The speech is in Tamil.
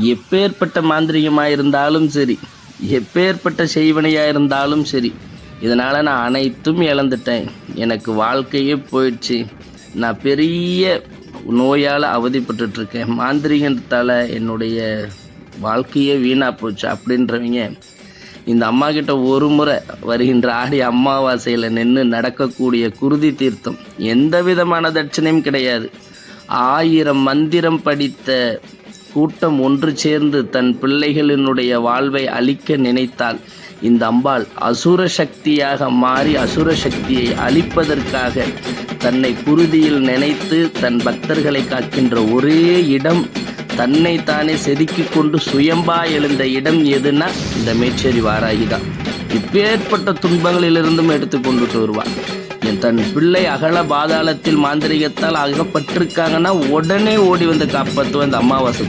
எப்பேற்பட்ட மாந்திரிகமாக இருந்தாலும் சரி எப்பேற்பட்ட செய்வனையாக இருந்தாலும் சரி இதனால் நான் அனைத்தும் இழந்துட்டேன். எனக்கு வாழ்க்கையே போயிடுச்சு. நான் பெரிய நோயால் அவதிப்பட்டுருக்கேன் மாந்திரிகத்தால் என்னுடைய வாழ்க்கையே வீணாக போச்சு அப்படின்றவங்க இந்த அம்மா கிட்ட ஒரு முறை வருகின்ற ஆடி அமாவாசையில் நின்று நடக்கக்கூடிய குருதி தீர்த்தம் எந்த விதமான தட்சணையும் கிடையாது. ஆயிரம் மந்திரம் படித்த கூட்டம் ஒன்று சேர்ந்து தன் பிள்ளைகளினுடைய வாழ்வை அழிக்க நினைத்தால் இந்த அம்பாள் அசுர சக்தியாக மாறி அசுர சக்தியை அழிப்பதற்காக தன்னை குருதியில் நினைத்து தன் பக்தர்களை காக்கின்ற ஒரே இடம் தன்னை தானே செதுக்கி கொண்டு சுயம்பா எழுந்த இடம் எதுனா இந்த மேச்சேரி வாராகிதான் இப்பேற்பட்ட துன்பங்களிலிருந்தும் எடுத்து கொண்டுட்டு வருவார் என் தன் பிள்ளை அகல பாதாளத்தில் மாந்திரிகத்தால் அகப்பட்டிருக்காங்கன்னா உடனே ஓடி வந்து காப்பாற்றுவேன் இந்த அமாவாசை